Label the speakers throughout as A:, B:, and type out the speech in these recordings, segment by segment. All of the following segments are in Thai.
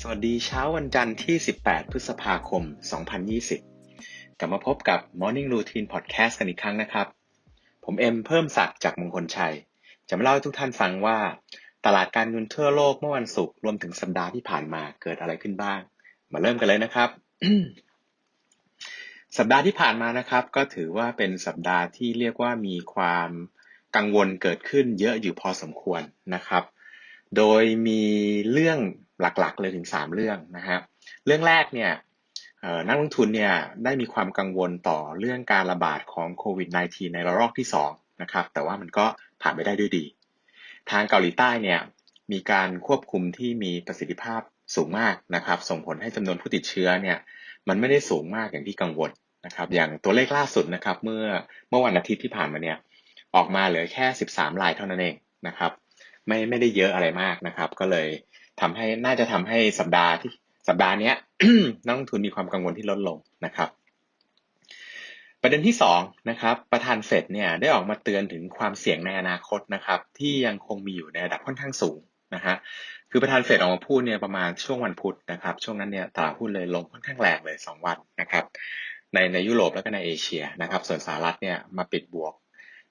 A: สวัสดีเช้าวันจันทร์ที่ 18 พฤษภาคม 2020 กลับมาพบกับ Morning Routine Podcast กันอีกครั้งนะครับ ผมเอ็มเพิ่มศักดิ์จากมงคลชัย จะมาเล่าให้ทุกท่านฟังว่า ตลาดการเงินทั่วโลกเมื่อวันศุกร์รวมถึงสัปดาห์ที่ผ่านมาเกิดอะไรขึ้นบ้าง มาเริ่มกันเลยนะครับ สัปดาห์ที่ผ่านมานะครับ ก็ถือว่าเป็นสัปดาห์ที่เรียกว่ามีความ กังวลเกิดขึ้นเยอะอยู่พอสมควรนะครับ โดยมีเรื่องหลักๆเลยถึง 3 เรื่องนะฮะเรื่องแรกเนี่ยนักลงทุนเนี่ยได้มีความกังวลต่อเรื่องการระบาดของโควิด -19 ในระลอกที่2นะครับแต่ว่ามันก็ผ่านไปได้ด้วยดี ทางเกาหลีใต้เนี่ยมีการควบคุมที่มีประสิทธิภาพสูงมากนะครับ ส่งผลให้จำนวนผู้ติดเชื้อเนี่ยมันไม่ได้สูงมากอย่างที่กังวลนะครับ อย่างตัวเลขล่าสุดนะครับ เมื่อเมื่อวันอาทิตย์ที่ผ่านมาเนี่ย ออกมาเหลือแค่ 13รายเท่านั้นเองนะครับ ไม่ไม่ได้เยอะอะไรมากนะครับ ก็เลยทำให้น่าจะทำให้สัปดาห์ที่สัปดาห์นี้นักลงทุนมีความกังวลที่ลดลงนะครับ ประเด็นที่2นะครับประธานเฟดเนี่ยได้ออกมาเตือนถึงความเสี่ยงในอนาคตนะครับ ที่ยังคงมีอยู่ในระดับค่อนข้างสูงนะฮะคือประธานเฟดออกมาพูดเนี่ยประมาณช่วงวันพุธนะครับ ช่วงนั้นเนี่ยตลาดหุ้นเลยลงค่อนข้างแรงเลย 2 วันนะครับ ในในยุโรปแล้วก็ในเอเชียนะครับ ส่วนสหรัฐเนี่ยมาปิดบวก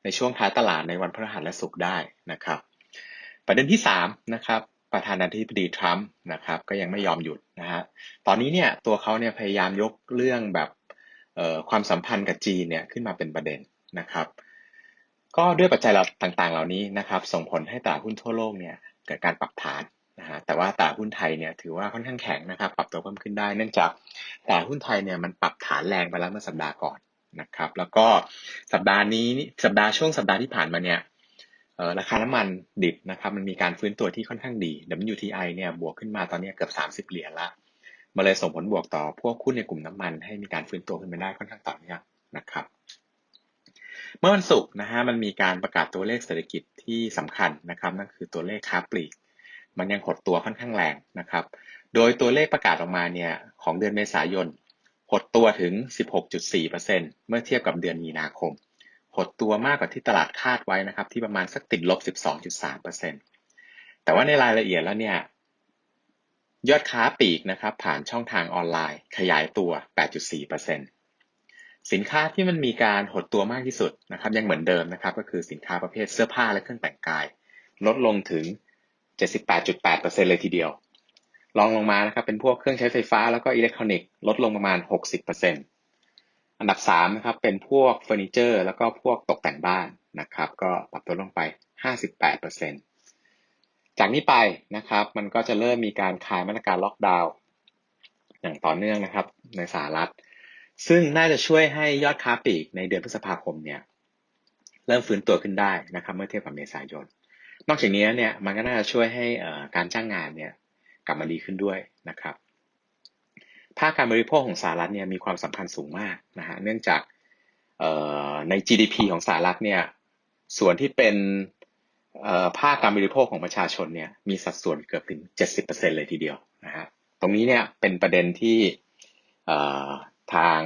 A: ในช่วงท้ายตลาดในวันพฤหัสและศุกร์ได้นะครับ ประเด็นที่3นะครับประธานาธิบดีทรัมป์นะครับก็ยังไม่ยอมหยุดนะฮะตอนนี้เนี่ยตัวเขาเนี่ยพยายามยกเรื่องแบบความสัมพันธ์กับจีนเนี่ยขึ้นมาเป็นประเด็นนะครับ ก็ด้วยปัจจัยต่างๆ เหล่านี้นะครับ ส่งผลให้ตลาดหุ้นทั่วโลกเนี่ยเกิดการปรับฐานนะฮะแต่ว่าตลาดหุ้นไทยเนี่ยถือว่าค่อนข้างแข็งนะครับ ปรับตัวเพิ่มขึ้นได้ เนื่องจากตลาดหุ้นไทยเนี่ยมันปรับฐานแรงไปแล้วเมื่อสัปดาห์ก่อน นะครับ แล้วก็สัปดาห์นี้สัปดาห์ช่วงสัปดาห์ที่ผ่านมาเนี่ยราคาน้ำมันดิบนะครับมันมีการฟื้นตัวที่ค่อนข้างดี WTI เนี่ยบวกขึ้นมาตอนนี้เกือบ 30 เหรียญละมาเลยส่งผลบวกต่อพวกหุ้นในกลุ่มน้ำมัน ให้มีการฟื้นตัวขึ้นมาได้ค่อนข้างต่อเนื่องนะครับ เมื่อวันศุกร์นะฮะมันมีการประกาศตัวเลขเศรษฐกิจที่สำคัญนะครับ นั่นคือตัวเลขค้าปลีก มันยังหดตัวค่อนข้างแรงนะครับ โดยตัวเลขประกาศออกมาเนี่ยของเดือนเมษายน หดตัวถึง 16.4%เมื่อเทียบกับเดือนมีนาคม หดตัวมากกว่าที่ตลาดคาดไว้นะครับ ที่ประมาณสักติดลบ 12.3%แต่ว่าในรายละเอียดแล้วเนี่ย ยอดค้าปลีกนะครับ ผ่านช่องทางออนไลน์ ขยายตัว 8.4%สินค้าที่มันมีการหดตัวมากที่สุดนะครับ ยังเหมือนเดิมนะครับ ก็คือสินค้าประเภทเสื้อผ้าและเครื่องแต่งกาย ลดลงถึง 78.8%เลยทีเดียว รองลงมานะครับเป็นพวกเครื่องใช้ไฟฟ้าแล้วก็อิเล็กทรอนิกส์ลดลงประมาณ 60%อันดับ3นะครับเป็นพวกเฟอร์นิเจอร์แล้วก็พวกตกแต่งบ้านนะครับก็ปรับตัวลงไป 58%จากนี้ไปนะครับมันก็จะเริ่มมีการคลายมาตรการล็อกดาวน์อย่างต่อเนื่องนะครับในสหรัฐ ซึ่งน่าจะช่วยให้ยอดค้าปลีกในเดือนพฤษภาคมเนี่ยเริ่มฟื้นตัวขึ้นได้นะครับเมื่อเทียบกับเมษายน นอกจากนี้เนี่ยมันก็น่าจะช่วยให้การจ้างงานเนี่ย กลับมาดีขึ้นด้วยนะครับภาคการบริโภคของสหรัฐเนี่ยมีความสำคัญสูงมากนะฮะเนื่องจากใน GDP ของสหรัฐเนี่ยส่วนที่เป็นภาคการบริโภคของประชาชนเนี่ยมีสัดส่วนเกือบถึง 70%เลยทีเดียวนะฮะตรงนี้เนี่ยเป็นประเด็นที่ทาง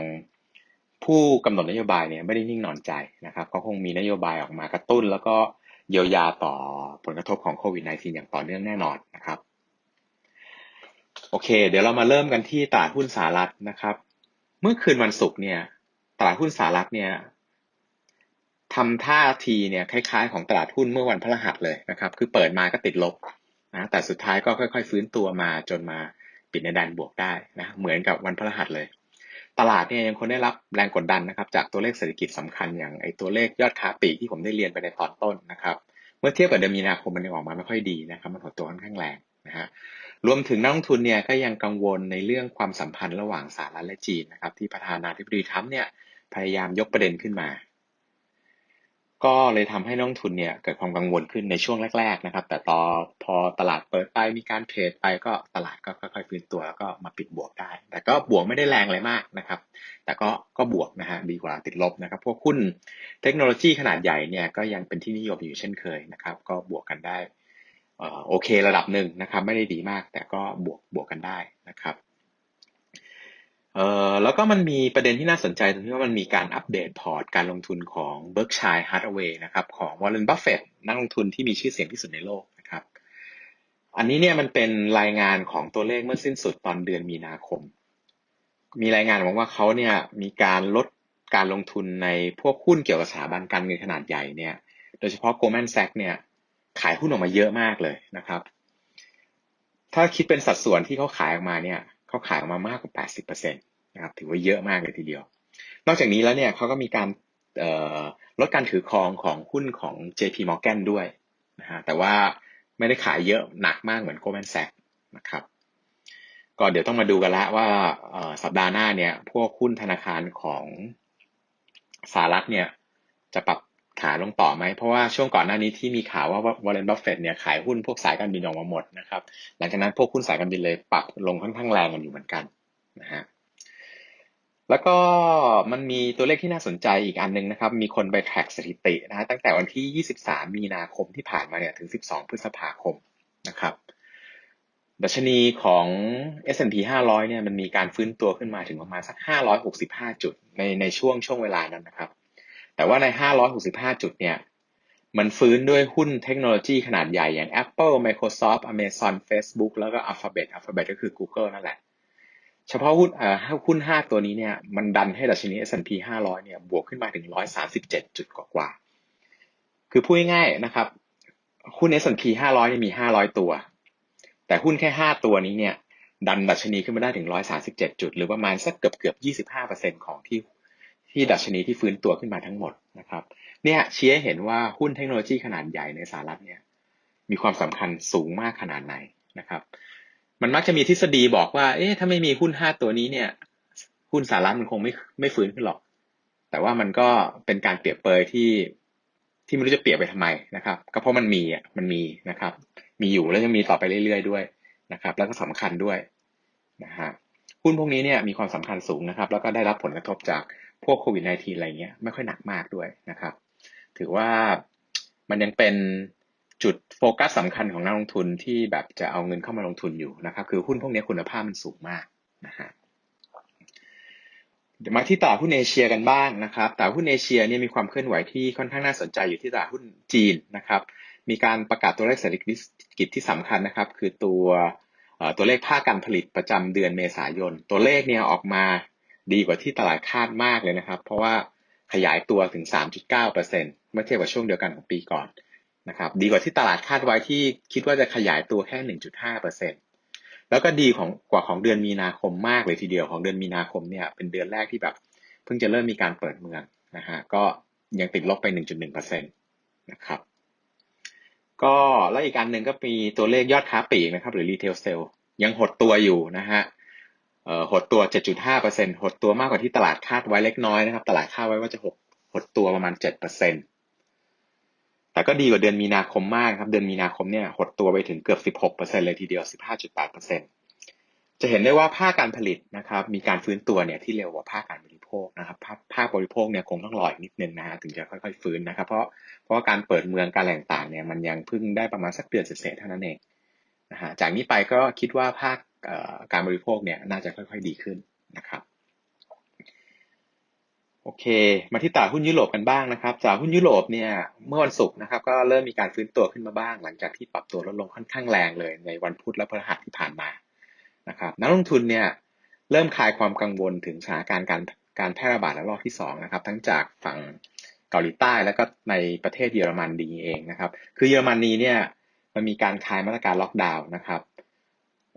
A: ผู้กำหนดนโยบายเนี่ยไม่ได้นิ่งนอนใจนะครับเขาคงมีนโยบายออกมากระตุ้น แล้วก็เยียวยาต่อผลกระทบของโควิด -19 อย่างต่อเนื่องแน่นอนนะครับ โอเค เดี๋ยวเรามาเริ่มกันที่ตลาดหุ้นสหรัฐนะครับ เมื่อคืนวันศุกร์เนี่ย ตลาดหุ้นสหรัฐเนี่ยทำท่าทีเนี่ยคล้ายๆของตลาดหุ้นเมื่อวันพฤหัสเลยนะครับ คือเปิดมาก็ติดลบนะแต่สุดท้ายก็ค่อย ๆ ฟื้นตัวมาจนมาปิดในแดนบวกได้นะเหมือนกับวันพฤหัสเลย ตลาดเนี่ยยังคงได้รับแรงกดดันนะครับ จากตัวเลขเศรษฐกิจสำคัญอย่างไอตัวเลขยอดค้าปลีกที่ผมได้เรียนไปในตอนต้นนะครับ เมื่อเทียบกับเดือนมีนาคมมันยังออกมาไม่ค่อยดีนะครับ มันหดตัวค่อนข้างแรงนะฮะ รวมถึงนักลงทุนเนี่ยก็ยังกังวลในเรื่องความสัมพันธ์ระหว่างสหรัฐและจีนนะครับที่ประธานาธิบดีทรัมป์เนี่ยพยายามยกประเด็นขึ้นมา ก็เลยทำให้นักลงทุนเนี่ยเกิดความกังวลขึ้นในช่วงแรก ๆ นะครับ แต่ต่อพอตลาดเปิดไปมีการเทรดไปก็ตลาดก็ค่อยๆฟื้นตัวแล้วก็มาปิดบวกได้ แต่ก็บวกไม่ได้แรงอะไรมากนะครับ แต่ก็ก็บวกนะฮะดีกว่าติดลบนะครับพวกหุ้นเทคโนโลยีขนาดใหญ่เนี่ยก็ยังเป็นที่นิยมอยู่เช่นเคยนะครับ ก็บวกกันได้ โอเคระดับหนึ่งนะครับไม่ได้ดีมากแต่ก็บวกบวกกันได้นะครับเอ่อแล้วก็มันมีประเด็นที่น่าสนใจตรงที่ว่ามันมีการอัปเดตพอร์ตการลงทุนของ Berkshire Hathaway นะครับของ Warren Buffett นักลงทุนที่มีชื่อเสียงที่สุดในโลกนะครับอันนี้เนี่ยมันเป็นรายงานของตัวเลขเมื่อสิ้นสุดตอนเดือนมีนาคม มีรายงานบอกว่าเขาเนี่ยมีการลดการลงทุนในพวกหุ้นเกี่ยวกับสถาบันการเงินขนาดใหญ่เนี่ยโดยเฉพาะ Goldman Sachs เนี่ย ขายหุ้นออกมาเยอะมากเลยนะครับ ถ้าคิดเป็นสัดส่วนที่เขาขายออกมาเนี่ยเขาขายออกมามากกว่า 80%นะครับถือว่าเยอะมากเลยทีเดียว นอกจากนี้แล้วเนี่ยเขาก็มีการลดการถือครองของหุ้นของ JP Morgan ด้วยนะฮะแต่ว่าไม่ได้ขายเยอะหนักมากเหมือน Goldman Sachs นะครับก็เดี๋ยวต้องมาดูกันละว่าสัปดาห์หน้าเนี่ยพวกหุ้นธนาคารของสหรัฐเนี่ยจะปรับ ขาลงต่อไหม เพราะว่าช่วงก่อนหน้านี้ที่มีข่าวว่าวอร์เรนบัฟเฟตเนี่ยขายหุ้นพวกสายการบินออกมาหมดนะครับ หลังจากนั้นพวกหุ้นสายการบินเลยปรับลงค่อนข้างแรงกันอยู่เหมือนกันนะฮะแล้วก็มันมีตัวเลขที่น่าสนใจอีกอันนึงนะครับ มีคนไปแท็กสถิตินะฮะตั้งแต่วันที่ 23 มีนาคมที่ผ่านมาเนี่ยถึง 12 พฤษภาคมนะครับดัชนีของ S&P 500 เนี่ยมันมีการฟื้นตัวขึ้นมาถึงประมาณสัก 565 จุดในในช่วงช่วงเวลานั้นนะครับ แต่ว่าใน 565 จุดเนี่ย มันฟื้นด้วยหุ้นเทคโนโลยีขนาดใหญ่อย่าง Apple Microsoft Amazon Facebook แล้วก็ Alphabet Alphabet ก็คือ Google นั่นแหละ เฉพาะหุ้นเอ่อหุ้น 5 ตัวนี้เนี่ย มันดันให้ดัชนี S&P 500 เนี่ย บวกขึ้นมาถึง 137 จุดกว่าๆ คือพูดง่ายๆ นะครับ หุ้น S&P 500นี่มี 500 ตัว แต่หุ้นแค่ 5 ตัวนี้เนี่ยดันดัชนีขึ้นมาได้ถึง 137 จุด หรือประมาณสักเกือบเกือบ 25%ของที่ ที่ดัชนีที่ฟื้นตัวขึ้นมาทั้งหมดนะครับเนี่ยชี้ให้เห็นว่าหุ้นเทคโนโลยีขนาดใหญ่ในสหรัฐเนี่ยมีความสำคัญสูงมากขนาดไหนนะครับมันมักจะมีทฤษฎีบอกว่า เอ๊ะถ้าไม่มีหุ้น5ตัวนี้เนี่ย หุ้นสหรัฐมันคงไม่ไม่ฟื้นขึ้นหรอก แต่ว่ามันก็เป็นการเปรียบเปยที่ที่ไม่รู้จะเปรียบไปทำไมนะครับ ก็เพราะมันมีอะมันมีนะครับ มีอยู่แล้วยังมีต่อไปเรื่อยๆด้วยนะครับ แล้วก็สำคัญด้วยนะฮะหุ้นพวกนี้เนี่ยมีความสำคัญสูงนะครับ แล้วก็ได้รับผลกระทบจาก พวกโควิด -19 อะไรเงี้ยไม่ค่อยหนักมากด้วยนะครับ ถือว่ามันยังเป็นจุดโฟกัสสำคัญของนักลงทุนที่แบบจะเอาเงินเข้ามาลงทุนอยู่นะครับ คือหุ้นพวกนี้คุณภาพมันสูงมากนะฮะเดี๋ยวมาที่ตลาดหุ้นเอเชียกันบ้างนะครับตลาดหุ้นเอเชียเนี่ยมีความเคลื่อนไหวที่ค่อนข้างน่าสนใจอยู่ที่ตลาดหุ้นจีนนะครับ มีการประกาศตัวเลขเศรษฐกิจที่สำคัญนะครับ คือตัวตัวเลขภาคการผลิตประจำเดือนเมษายน ตัวเลขเนี่ยออกมา ดีกว่าที่ตลาดคาดมากเลยนะครับ เพราะว่าขยายตัวถึง 3.9%เมื่อเทียบกับช่วงเดียวกันของปีก่อนนะครับ ดีกว่าที่ตลาดคาดไว้ที่คิดว่าจะขยายตัวแค่ 1.5%แล้วก็ดีของกว่าของเดือนมีนาคมมากเลยทีเดียวของเดือนมีนาคมเนี่ยเป็นเดือนแรกที่แบบ เพิ่งจะเริ่มมีการเปิดเมืองนะฮะก็ยังติดลบไป 1.1%นะครับก็แล้วอีกอันหนึ่งก็มีตัวเลขยอดค้าปลีกนะครับ หรือรีเทลเซลยังหดตัวอยู่นะฮะ หดตัว 7.5%หดตัวมากกว่าที่ตลาดคาดไว้เล็กน้อยนะครับ ตลาดคาดไว้ว่าจะหดหดตัวประมาณ 7%แต่ก็ดีกว่าเดือนมีนาคมมากครับ เดือนมีนาคมเนี่ยหดตัวไปถึงเกือบ 16%เลยทีเดียว 15.8%จะเห็นได้ว่าภาคการผลิตนะครับ มีการฟื้นตัวเนี่ยที่เร็วกว่าภาคการบริโภคนะครับ ภาคภาคบริโภคเนี่ยคงต้องรออีกนิดนึงนะฮะถึงจะค่อยๆฟื้นนะครับ เพราะเพราะว่าการเปิดเมืองการแหล่งต่างเนี่ยมันยังเพิ่งได้ประมาณสักเดือนเศษเท่านั้นเองนะฮะจากนี้ไปก็คิดว่าภาค การบริโภคเนี่ยน่าจะค่อยๆดีขึ้นนะครับโอเค มาที่ตลาดหุ้นยุโรปกันบ้างนะครับตลาดหุ้นยุโรปเนี่ยเมื่อวันศุกร์นะครับ ก็เริ่มมีการฟื้นตัวขึ้นมาบ้าง หลังจากที่ปรับตัวลดลงค่อนข้างแรงเลยในวันพุธและพฤหัสที่ผ่านมานะครับนักลงทุนเนี่ยเริ่มคลายความกังวลถึงสถานการณ์การการแพร่ระบาดระลอกที่2นะครับ ทั้งจากฝั่งเกาหลีใต้แล้วก็ในประเทศเยอรมันดีเองนะครับ คือเยอรมนีเนี่ยมันมีการคลายมาตรการล็อกดาวน์นะครับ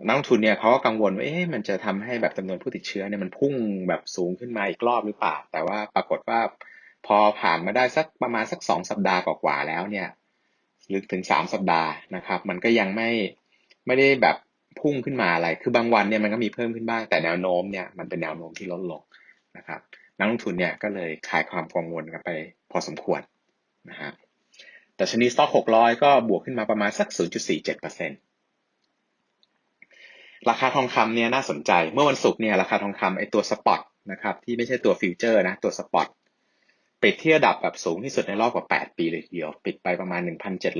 A: นักลงทุนเนี่ยเขาก็กังวลว่าเอ๊ะมันจะทำให้แบบจำนวนผู้ติดเชื้อเนี่ยมันพุ่งแบบสูงขึ้นมาอีกรอบหรือเปล่า แต่ว่าปรากฏว่าพอผ่านมาได้สักประมาณสักสองสัปดาห์กว่าแล้วเนี่ยหรือถึงสามสัปดาห์นะครับ มันก็ยังไม่ไม่ได้แบบพุ่งขึ้นมาอะไร คือบางวันเนี่ยมันก็มีเพิ่มขึ้นบ้าง แต่แนวโน้มเนี่ยมันเป็นแนวโน้มที่ลดลงนะครับ นักลงทุนเนี่ยก็เลยคลายความกังวลกันไปพอสมควรนะฮะแต่ชนีสต็อก600 ก็บวกขึ้นมาประมาณสัก 0.47% ราคาทองคำเนี่ยน่าสนใจ เมื่อวันศุกร์เนี่ยราคาทองคำไอตัวสปอตนะครับที่ไม่ใช่ตัวฟิวเจอร์นะตัวสปอตปิดที่ระดับแบบสูงที่สุดในรอบกว่า 8 ปีเลยทีเดียว ปิดไปประมาณ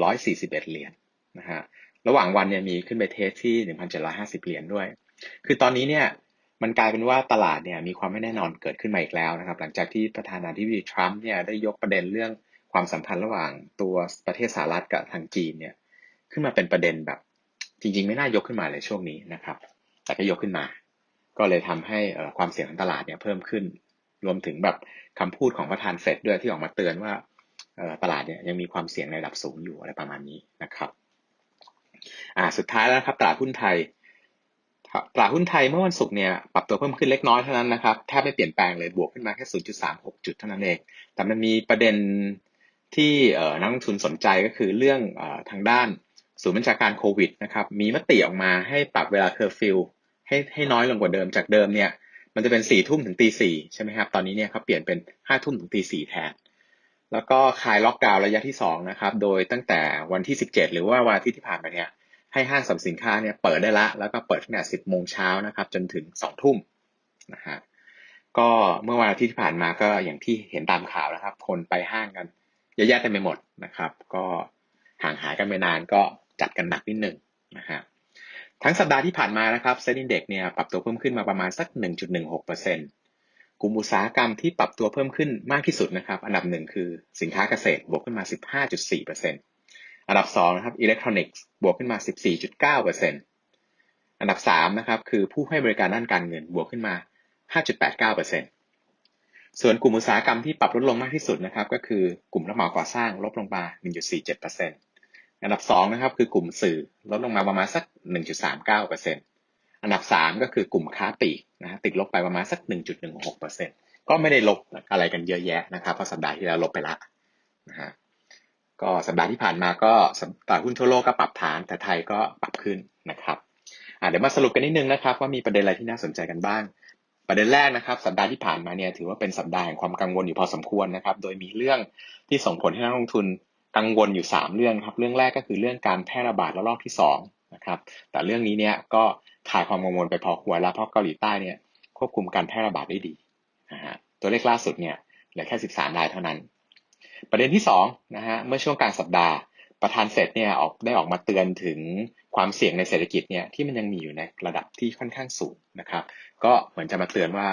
A: 1,741 เหรียญนะฮะระหว่างวันเนี่ยมีขึ้นไปเทสที่ 1,750 เหรียญด้วย คือตอนนี้เนี่ยมันกลายเป็นว่าตลาดเนี่ยมีความไม่แน่นอนเกิดขึ้นมาอีกแล้วนะครับ หลังจากที่ประธานาธิบดีทรัมป์เนี่ยได้ยกประเด็นเรื่องความสัมพันธ์ระหว่างตัวประเทศสหรัฐกับทางจีนเนี่ยขึ้นมาเป็นประเด็นแบบ จริงๆ ไม่น่ายกขึ้นมาเลยช่วงนี้นะครับ แต่ก็ยกขึ้นมา ก็เลยทำให้ความเสี่ยงของตลาดเนี่ยเพิ่มขึ้น รวมถึงแบบคำพูดของประธานเฟดด้วยที่ออกมาเตือนว่าตลาดเนี่ยยังมีความเสี่ยงในระดับสูงอยู่อะไรประมาณนี้นะครับอ่าสุดท้ายแล้วครับตลาดหุ้นไทยตลาดหุ้นไทยเมื่อวันศุกร์เนี่ยปรับตัวเพิ่มขึ้นเล็กน้อยเท่านั้นนะครับแทบไม่เปลี่ยนแปลงเลยบวกขึ้นมาแค่ 0.36 จุดเท่านั้นเอง แต่มันมีประเด็นที่นักลงทุนสนใจก็คือเรื่องทางด้าน ศูนย์บัญชาการโควิดนะครับมีมติออกมาให้ปรับเวลาเคอร์ฟิวให้ให้น้อยลงกว่าเดิมจากเดิมเนี่ยมันจะเป็น4ี่ทุ่มถึงตีสี่ใช่ไหมครับตอนนี้เนี่ยเขาเปลี่ยนเป็น5้าทุ่มถึงตีสี่แทน แล้วก็คลายล็อกดาวน์ระยะที่2นะครับโดยตั้งแต่วันที่17หรือว่าวันทิตย์ที่ผ่านมาเนี่ยให้ห้างสรรพสินค้าเนี่ยเปิดได้ละ แล้วก็เปิดตั้งแต่สิบโมงเช้านะครับจนถึงสองทุ่มนะฮะก็เมื่อวันอาทิตย์ที่ผ่านมาก็อย่างที่เห็นตามข่าวนะครับ คนไปห้างกันเยอะแยะเต็มไปหมดนะครับ ก็ห่างหายกันไปนานก็ จัดกันหนักนิดหนึ่งนะฮะทั้งสัปดาห์ที่ผ่านมานะครับเซ็นดินเด็กเนี่ยปรับตัวเพิ่มขึ้นมาประมาณสัก 1.16%กลุ่มอุตสาหกรรมที่ปรับตัวเพิ่มขึ้นมากที่สุดนะครับ อันดับหนึ่งคือสินค้าเกษตรบวกขึ้นมา 15.4%อันดับ2นะครับอิเล็กทรอนิกส์บวกขึ้นมา 14.9%อันดับ3นะครับคือผู้ให้บริการด้านการเงินบวกขึ้นมา 5.89%ส่วนกลุ่มอุตสาหกรรมที่ปรับลดลงมากที่สุดนะครับ ก็คือกลุ่มรับเหมาก่อสร้างลดลงมา1.47% อันดับ2นะครับคือกลุ่มสื่อลดลงมาประมาณสัก 1.39%อันดับ 3 ก็คือกลุ่มค้าปลีกนะฮะติดลบไปประมาณสัก 1.16%ก็ไม่ได้ลบอะไรกันเยอะแยะนะครับเพราะสัปดาห์ที่แล้วลบไปละนะฮะก็สัปดาห์ที่ผ่านมาก็ตลาดหุ้นทั่วโลกก็ปรับฐานแต่ไทยก็ปรับขึ้นนะครับเดี๋ยวมาสรุปกันนิดนึงนะครับว่ามีประเด็นอะไรที่น่าสนใจกันบ้าง ประเด็นแรกนะครับ สัปดาห์ที่ผ่านมาเนี่ยถือว่าเป็นสัปดาห์แห่งความกังวลอยู่พอสมควรนะครับ โดยมีเรื่องที่ส่งผลให้นักลงทุน กังวลอยู่3เรื่องครับ เรื่องแรกก็คือเรื่องการแพร่ระบาดระลอกที่2นะครับ แต่เรื่องนี้เนี่ยก็คลายความกังวลไปพอควรแล้วเพราะเกาหลีใต้เนี่ยควบคุมการแพร่ระบาดได้ดีนะฮะตัวเลขล่าสุดเนี่ยเหลือแค่ 13 รายเท่านั้น ประเด็นที่2นะฮะเมื่อช่วงกลางสัปดาห์ประธานเฟดเนี่ยออกได้ออกมาเตือนถึงความเสี่ยงในเศรษฐกิจเนี่ยที่มันยังมีอยู่ในระดับที่ค่อนข้างสูงนะครับ ก็เหมือนจะมาเตือนว่า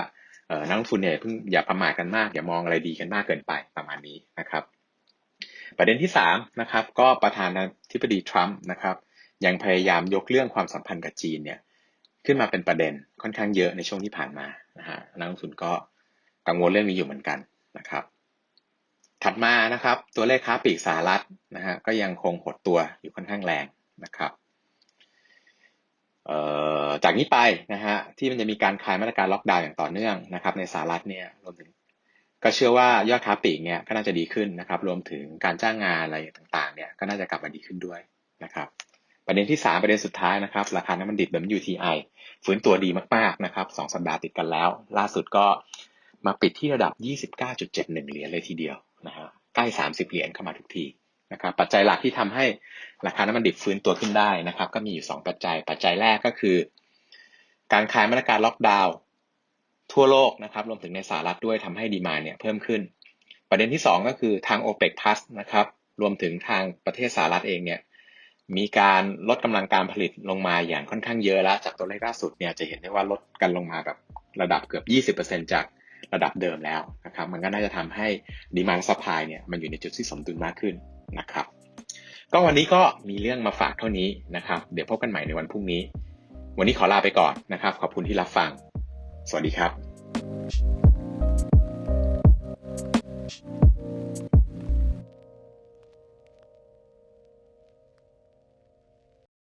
A: นักลงทุนเนี่ยเพิ่งอย่าประมาทกันมาก อย่ามองอะไรดีกันมากเกินไปประมาณนี้นะครับ ประเด็นที่3นะครับก็ประธานาธิบดีทรัมป์นะครับยังพยายามยกเรื่องความสัมพันธ์กับจีนเนี่ยขึ้นมาเป็นประเด็นค่อนข้างเยอะในช่วงที่ผ่านมานะฮะนักลงทุนก็กังวลเรื่องนี้อยู่เหมือนกันนะครับถัดมานะครับตัวเลขค้าปลีกสหรัฐนะฮะก็ยังคงหดตัวอยู่ค่อนข้างแรงนะครับจากนี้ไปนะฮะที่มันจะมีการคลายมาตรการล็อกดาวน์อย่างต่อเนื่องนะครับในสหรัฐเนี่ยรวมถึง ก็เชื่อว่ายอดค้าปลีกเนี่ยก็น่าจะดีขึ้นนะครับ รวมถึงการจ้างงานอะไรต่างๆเนี่ยก็น่าจะกลับมาดีขึ้นด้วยนะครับ ประเด็นที่ 3 ประเด็นสุดท้ายนะครับ ราคาน้ำมันดิบ WTI ฟื้นตัวดีมากๆนะครับสองสัปดาห์ติดกันแล้ว ล่าสุดก็มาปิดที่ระดับ 29.71 เหรียญเลยทีเดียวนะฮะใกล้ 30 เหรียญเข้ามาทุกทีนะครับปัจจัยหลักที่ทำให้ราคาน้ำมันดิบฟื้นตัวขึ้นได้นะครับ ก็มีอยู่ 2 ปัจจัย ปัจจัยแรกก็คือ การคลายมาตรการล็อกดาวน์ ทั่วโลกนะครับรวมถึงในสหรัฐด้วยทำให้ดีมาเนี่ยเพิ่มขึ้น ประเด็นที่ 2 ก็คือทาง o p e ป Plus นะครับรวมถึงทางประเทศสหรัฐเองเนี่ยมีการลดกำลังการผลิตลงมาอย่างค่อนข้างเยอะแล้ว จากตัวเลขล่าสุดเนี่ยจะเห็นได้ว่าลดกันลงมาแบบระดับเกือบ 20%จากระดับเดิมแล้วนะครับมันก็น่าจะทำให้ดีมาร์ซัพพลายเนี่ยมันอยู่ในจุดที่สมดุลมากขึ้นนะครับก็วันนี้ก็มีเรื่องมาฝากเท่านี้นะครับ เดี๋ยวพบกันใหม่ในวันพรุ่งนี้ วันนี้ขอลาไปก่อนนะครับ ขอบคุณที่รับฟัง สวัสดีครับ